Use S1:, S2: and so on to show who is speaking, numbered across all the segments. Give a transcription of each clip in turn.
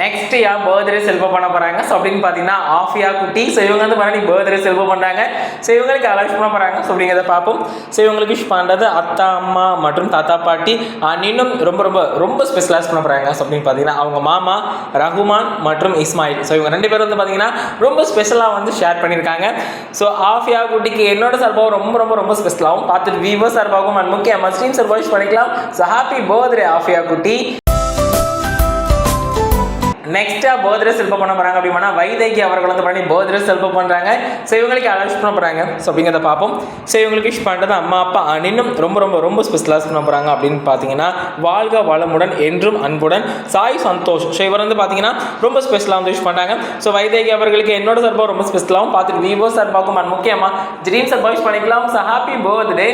S1: Next யார் birthday செல்வ பண்ண போறாங்க. ஸோ அப்படின்னு பார்த்தீங்கன்னா ஆஃபியா குட்டி. ஸோ இவங்க வந்து மறுபடி பர்த்டே செல்வ பண்ணுறாங்க ஸோ இவங்களுக்கு அலௌஸ் பண்ண போகிறாங்க ஸோ அப்படிங்கிறத பார்ப்போம். ஸோ இவங்களுக்கு விஷ் பண்ணுறது அத்தா அம்மா மற்றும் தாத்தா பாட்டி இன்னும் ரொம்ப ரொம்ப ரொம்ப ஸ்பெஷலைஸ் பண்ண போகிறாங்க ஸோ அப்படின்னு பார்த்தீங்கன்னா அவங்க மாமா ரகுமான் மற்றும் இஸ்மாயில். ஸோ இவங்க ரெண்டு பேரும் வந்து பார்த்தீங்கன்னா ரொம்ப ஸ்பெஷலாக வந்து ஷேர் பண்ணியிருக்காங்க. ஸோ ஆஃபியா குட்டிக்கு என்னோட சார்பாகவும் ரொம்ப ரொம்ப ரொம்ப ஸ்பெஷலாகவும் பார்த்துட்டு விவோ சார்பாகவும் அண்ட் முக்கியமாக ஸ்ட்ரீம் சார் விஷ் பண்ணிக்கலாம். ஸோ ஹாப்பி பர்த்டே ஆஃபியா குட்டி. நெக்ஸ்டா பர்த்டே செல்பம் பண்ண போறாங்க அப்படின்னா வைதேகி அவர்கள் வந்து பண்ணி பர்த்டே செல்பம் பண்றாங்க. ஸோ இவங்களுக்கு அலர்ஸ் பண்ண போறாங்க. ஸோ அப்படிங்கிறத பார்ப்போம். ஸோ இவங்களுக்கு விஷ் பண்ணுறது அம்மா அப்பா and இன்னும் ரொம்ப ரொம்ப ரொம்ப ஸ்பெஷலாக பண்ண போறாங்க அப்படின்னு பார்த்தீங்கன்னா வாழ்க வளமுடன் என்றும் அன்புடன் சாய் சந்தோஷ். ஸோ இவர் வந்து பார்த்தீங்கன்னா ரொம்ப ஸ்பெஷலாக வந்து விஷ் பண்ணுறாங்க ஸோ வைதேகி அவர்களுக்கு என்னோட சார்பாக ரொம்ப ஸ்பெஷலாகவும் பார்த்துட்டு விவோ சார்பாகவும் and முக்கியமாக ட்ரீம் சார்பாக விஷ் பண்ணிக்கலாம் ஸோ ஹாப்பி பர்த்டே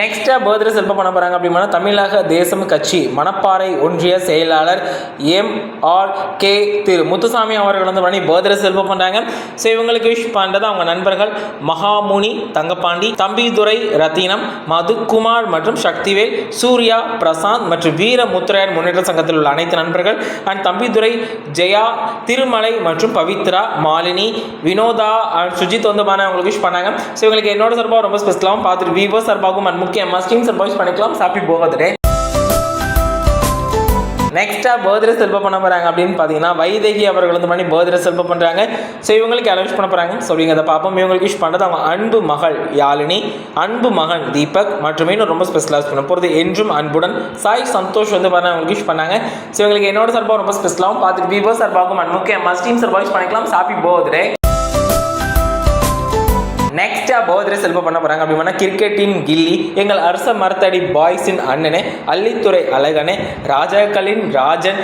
S1: நெக்ஸ்ட்டாக பர்த்டே செல்ப பண்ண போகிறாங்க அப்படின்னா தமிழக தேசம் கட்சி மணப்பாறை ஒன்றிய செயலாளர் எம் ஆர் கே திரு முத்துசாமி அவர்கள் வந்து பண்ணி பர்த்டே செல்ப பண்ணுறாங்க ஸோ இவங்களுக்கு விஷ் பண்ணுறது அவங்க நண்பர்கள் மகாமுனி தங்கப்பாண்டி தம்பிதுரை ரத்தினம் மதுக்குமார் மற்றும் சக்திவேல் சூர்யா பிரசாந்த் மற்றும் வீர முத்துராயர் முன்னேற்ற சங்கத்தில் உள்ள அனைத்து நண்பர்கள். அண்ட் தம்பிதுரை ஜெயா திருமலை மற்றும் பவித்ரா மாலினி வினோதா அண்ட் சுஜித் வந்து பண்ண அவங்களுக்கு விஷ் பண்ணாங்க. ஸோ இவங்களுக்கு என்னோட சார்பாக ரொம்ப ஸ்பெஷலாகவும் பார்த்துட்டு விவோ சார்பாகவும் அண்ட் முக்கியமாக ஸ்டீம் பாய்ஸ் பண்ணிக்கலாம். சாப்பிட்டு பர்த்டே நெக்ஸ்ட்டாக பர்த்டே செல்ப பண்ண போகிறாங்க அப்படின்னு பார்த்தீங்கன்னா வைதேகி அவர்கள் வந்து பண்ணி பர்த்டே செல்ப பண்ணுறாங்க ஸோ இவங்களுக்கு அலௌன்ஸ் பண்ண போகிறாங்க ஸோ இவங்க அதை பார்ப்போம். இவங்களுக்கு விஷ் பண்ணுறது அவங்க அன்பு மகள் யாழினி அன்பு மகன் தீபக் மற்றும் இன்னும் ரொம்ப ஸ்பெஷலாக பண்ண போகிறது என்றும் அன்புடன் சாய் சந்தோஷ் வந்து பண்ண அவங்களுக்கு விஷ் பண்ணாங்க. ஸோ இவங்களுக்கு என்னோட சார்பாக ரொம்ப ஸ்பெஷலாகவும் பார்த்துட்டு விவோ சார்பாகவும் அண்ட் முக்கியமாக ஸ்டீம் சார்பாக விஷ் பண்ணிக்கலாம். சாப்பி பர்த்டே நெக்ஸ்டா போதிர செல்வம் பண்ண போறாங்க. அப்படின்னா கிரிக்கெட்டின் கில்லி எங்கள் அரச மரத்தடி பாய்ஸின் அண்ணனே அள்ளித்துறை அழகனே ராஜாக்களின் ராஜன்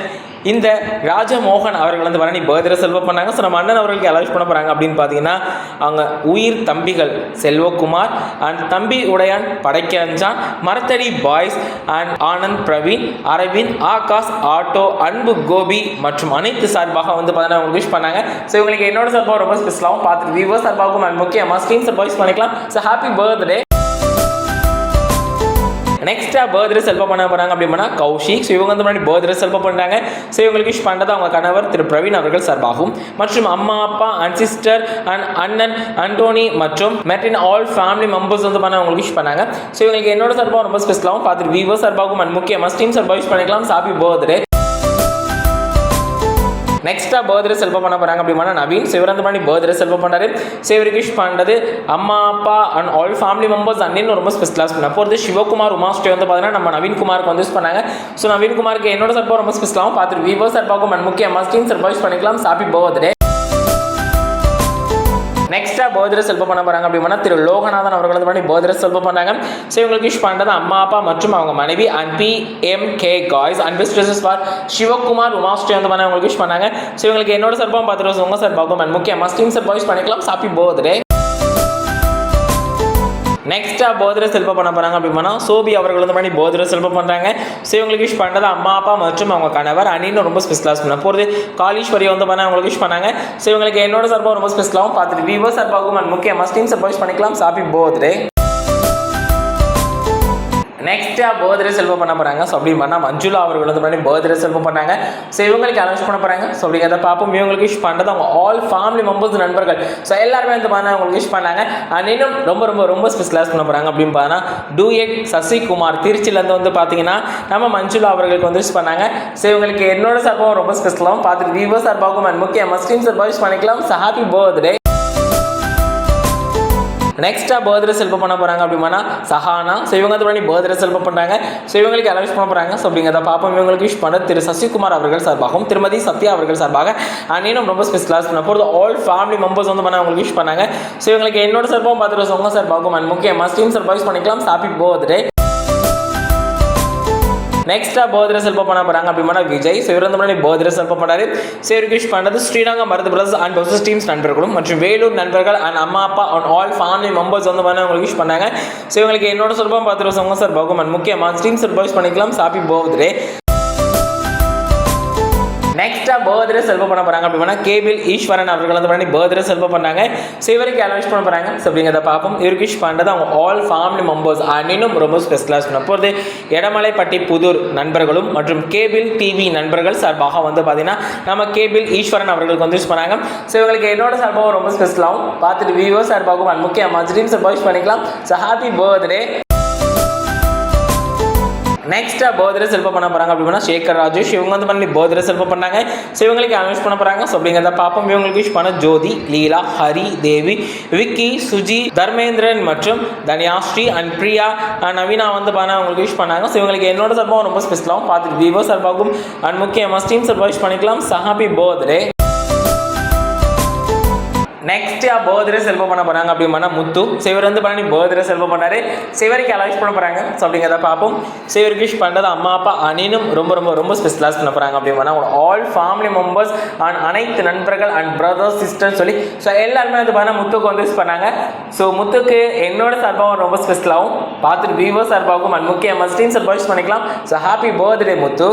S1: இந்த ராஜமோகன் அவர்கள் வந்து வரணி பர்த்டே செல்வ பண்ணாங்க. ஸோ நம்ம அண்ணன் அவர்களுக்கு அலௌஸ் பண்ண போகிறாங்க அப்படின்னு பார்த்தீங்கன்னா அவங்க உயிர் தம்பிகள் செல்வகுமார் அண்ட் தம்பி உடையான் படைக்கஞ்சான் மரத்தடி boys and Anand Praveen Aravind Akash auto Anbu Gopi மற்றும் அனைத்து சார்பாக வந்து பார்த்தீங்கன்னா அவங்க விஷ் பண்ணாங்க. ஸோ இவங்களுக்கு என்னோட சார்பாக ரொம்ப ஸ்பெஷலாகவும் பார்த்துட்டு விவோ சார்பாகவும் அண்ட் முக்கியமாக ஸ்க்ரீன் சார் பாய்ஸ் பண்ணிக்கலாம். ஸோ ஹாப்பி பர்த்டே நெக்ஸ்ட்டாக பர்த்டே செல்ப பண்ண போகிறாங்க அப்படின்னா கௌஷிக். ஸோ இவங்க வந்து முன்னாடி பர்த்டே செல்ப பண்ணுறாங்க ஸோ இவங்களுக்கு விஷ் பண்ணுறது அவங்க கணவர் திரு பிரவீன் அவர்கள் சார்பாகும். மற்றும் அம்மா அப்பா அண்ட் சிஸ்டர் அண்ட் அண்ணன் அண்டோனி மற்றும் மெட்டின் ஆல் ஃபேமிலி மெம்பர்ஸ் வந்து பண்ண அவங்களுக்கு விஷ் பண்ணாங்க. ஸோ இவங்களுக்கு என்னோட சார்பாக ரொம்ப ஸ்பெஷலாகவும் பார்த்துட்டு விவோ சார்பாகவும் அண்ட் முக்கியமாக ஸ்டீம் சார்பாக விஷ் பண்ணிக்கலாம். ஹாப்பி பர்த்டே நெக்ஸ்ட்டாக பர்த்டே செல்ப பண்ண போகிறாங்க அப்படின்னா நவீன் சிவரந்த பண்ணி பர்த்டே செல்ப பண்ணாரு. சிவருக்கு பண்ணுறது அம்மா அப்பா அண்ட் ஆல் ஃபேமிலி மெம்பர்ஸ் அண்ணன் ரொம்ப ஸ்பெஷலாக பண்ண போகிறது சிவகுமார் உமாஸ்டே வந்து பார்த்தீங்கன்னா நம்ம நவீன்குமாருக்கு வந்து யூஸ் பண்ணாங்க. ஸோ நவீன்குமாருக்கு என்னோட சார்பாக ரொம்ப ஸ்பெஷலாகவும் பார்த்துட்டு விவோ சார்பாகவும் அண்ட் முக்கியமாக ஸ்டீம் சார்பாக யூஸ் பண்ணிக்கலாம். ஹாப்பி பர்த்டே நெக்ஸ்டா போதிர செல்ப பண்ண போறாங்க அப்படின்னா திரு லோகநாதன் அவர்கள் வந்து பண்ணி போதிர செல்ப பண்ணாங்க. ஸோ இவங்களுக்கு விஷ் பண்ணுறது அம்மா அப்பா மற்றும் அவங்க மனைவி and P M K guys and best for Sivakumar Umasri வந்து பண்ண அவங்களுக்கு விஷ் பண்ணாங்க. ஸோ இவங்களுக்கு என்னோட சார்பாகவும் பார்த்துட்டு உங்க சார்பாகவும் அண்ட் முக்கியமாக ஸ்டீம் சார்பாக பண்ணிக்கலாம். சாப்பி போதே நெக்ஸ்ட்டாக போதிர செல்பம் பண்ண போகிறாங்க அப்படின்னா சோபி அவர்கள் வந்து பண்ணி போதிர செல்பம் பண்ணுறாங்க ஸோ இவங்களுக்கு விஷ் பண்ணுறது அம்மா அப்பா மற்றும் அவங்க கணவர் அணின்னு ரொம்ப ஸ்பெஷலாக பண்ண போகிறது காலீஸ்வரி வந்து பண்ண அவங்களுக்கு விஷ் பண்ணாங்க. ஸோ இவங்களுக்கு என்னோட சர்பம் ரொம்ப ஸ்பெஷலாகவும் பார்த்துட்டு விவோ சார்பாகவும் அண்ட் முக்கியமாக ஸ்டீம் சார்பாக பண்ணிக்கலாம். சாப்பி போதிரே. நெக்ஸ்ட்டாக பர்த்டே செல்வ பண்ண போகிறாங்க ஸோ அப்படி பண்ணால் மஞ்சுளா அவர்கள் வந்து முன்னாடி பர்த்டே செல்வம் பண்ணாங்க. ஸோ இவங்களுக்கு அனௌன்ஸ் பண்ண போகிறாங்க ஸோ அப்படி அதை பார்ப்போம் இவங்களுக்கு விஷ் பண்ணுறது அவங்க ஆல் ஃபேமிலி மெம்பர்ஸ் நண்பர்கள். ஸோ எல்லாருமே வந்து பண்ண அவங்களுக்கு விஷ் பண்ணாங்க. அண்ட் இன்னும் ரொம்ப ரொம்ப ரொம்ப ஸ்பெஷலாக பண்ண போகிறாங்க அப்படின்னு பார்த்தா டூஎட் சசிகுமார் திருச்சியிலேருந்து வந்து பார்த்தீங்கன்னா நம்ம மஞ்சுளா அவர்களுக்கு வந்து விஷ் பண்ணாங்க. ஸோ இவங்களுக்கு என்னோட சார்பாகவும் ரொம்ப ஸ்பெஷலாகவும் பார்த்துட்டு விவோ சார்பாகவும் அண்ட் முக்கியமாக மஸ்லீம் சார்பாக விஷ் பண்ணிக்கலாம். ஸோ ஹாப்பி பர்த்டே நெக்ஸ்டா பர்த்டே செல்ப பண்ண போறாங்க அப்படின்னா சஹானா ஸோ இவங்க வந்து பண்ணி பர்த்டே செல்ப பண்றாங்க. ஸோ இவங்களுக்கு அனௌன்ஸ் பண்ண போறாங்க? ஸோ அப்படிங்கிறத பார்ப்போம். இவங்களுக்கு விஷ் பண்ண திரு சசிகுமார் அவர்கள் சார்பாகவும் திருமதி சத்யா அவர்கள் சார்பாக. அண்ட் இன்னும் ரொம்ப ஸ்பெஷலாக பண்ண போகிறது ஆல் ஃபேமிலி மெம்பர்ஸ் வந்து பண்ண அவங்களுக்கு விஷ் பண்ணாங்க. ஸோ இவங்களுக்கு என்னோட சார்பாகவும் பார்த்துட்டு உங்க சார்பாகவும் அண்ட் முக்கியமாக ஸ்டீம் சார்பாக யூஸ் பண்ணிக்கலாம். ஹாப்பி பர்த்டே நெக்ஸ்ட்டாக பர்த்டே செல்ப பண்ண போகிறாங்க அப்படின்னா விஜய். ஸோ இவர் வந்து முன்னாடி பர்த்டே செல்ப பண்ணாரு ஸோ இவருக்கு விஷ் பண்ணுறது Srirangam Bharath brothers and purses teams நண்பர்களும் மற்றும் வேலூர் நண்பர்கள் அண்ட் அம்மா அப்பா அண்ட் ஆல் ஃபேமிலி மெம்பர்ஸ் வந்து பண்ண உங்களுக்கு விஷ் பண்ணாங்க. ஸோ இவங்களுக்கு என்னோட சொல்பம் பார்த்துருவோம் வருஷம் சார் பகுமன் முக்கியமாக ஸ்டீம் சார் பாய்ஸ் பண்ணிக்கலாம். ஹாப்பி பர்த்டே நெக்ஸ்ட்டாக பர்த்டே செல்வம் பண்ண போகிறாங்க அப்படின்னா கேபிள் ஈஸ்வரன் அவர்கள் வந்து பண்ணி பர்த்டே செல்வம் பண்ணாங்க. ஸோ இவருக்கு யாரும் பண்ண போகிறாங்க ஸோ அப்படிங்கிறத பார்ப்போம். இவருக்கு பாண்டது பண்ணுறது அவங்க ஆல் ஃபேமிலி மெம்பர்ஸ் இன்னும் ரொம்ப ஸ்பெஷலாக பண்ண போகிறது எடமலைப்பட்டி புதூர் நண்பர்களும் மற்றும் கேபிள் டிவி நண்பர்கள் சார்பாக வந்து பார்த்தீங்கன்னா நம்ம கேபிள் ஈஸ்வரன் அவர்களுக்கு வந்து யூஸ் பண்ணாங்க. ஸோ இவங்களுக்கு என்னோட சார்பாகவும் ரொம்ப ஸ்பெஷலாகவும் பார்த்துட்டு வியூவர்ஸ் சார்பாகவும் அன் முக்கியமாக ட்ரீம் சார்பாக விஷ் பண்ணிக்கலாம். ஸோ ஹாப்பி பர்த்டே நெக்ஸ்ட்டாக பர்த்டே செல்ப பண்ண போகிறாங்க அப்படின்னா சேகர் ராஜேஷ். இவங்க வந்து பண்ணி பர்த்டே செல்ப பண்ணாங்க. ஸோ இவங்களுக்கு அனௌன்ஸ் பண்ண போகிறாங்க ஸோ அப்படிங்கிறத பார்ப்போம். இவங்களுக்கு விஷ் பண்ண ஜோதி லீலா ஹரி தேவி விக்கி சுஜி தர்மேந்திரன் மற்றும் தன்யாஸ்ரீ அண்ட் பிரியா நவீனா வந்து பண்ண அவங்களுக்கு விஷ் பண்ணாங்க. ஸோ இவங்களுக்கு என்னோட சார்பாகவும் ரொம்ப ஸ்பெஷலாகவும் பார்த்துட்டு விவோ சார்பாகவும் அண்ட் முக்கியமாக ஸ்டீம் சார்பாக விஷ் பண்ணிக்கலாம். சஹாபி போதரே நெக்ஸ்ட் பர்த்டே செல்வம் பண்ண போகிறாங்க அப்படின்னா முத்து. சிவர் வந்து பண்ணி பர்த்டே செல்வம் பண்ணாரு சிவருக்கு இவருக்கு பண்ண போகிறாங்க ஸோ அப்படிங்கிறத பார்ப்போம். சிவர் கிஷ் விஷ் பண்ணுறது அம்மா அப்பா அனினும் ரொம்ப ரொம்ப ரொம்ப ஸ்பெஷலாக பண்ண போகிறாங்க அப்படின்னா அவங்க ஆல் ஃபேமிலி மெம்பர்ஸ் அண்ட் அனைத்து நண்பர்கள் அண்ட் பிரதர்ஸ் சிஸ்டர்ஸ் சொல்லி. ஸோ எல்லாருமே வந்து பார்த்தா முத்துக்கு வந்து விஷ் பண்ணாங்க. ஸோ முத்துக்கு என்னோட சார்பாகவும் ரொம்ப ஸ்பெஷலாகவும் பார்த்துட்டு விவோ சார்பாகவும் அண்ட் முக்கிய மஸ்டீன் சார்பாக விஷ் பண்ணிக்கலாம். So happy birthday Muthu.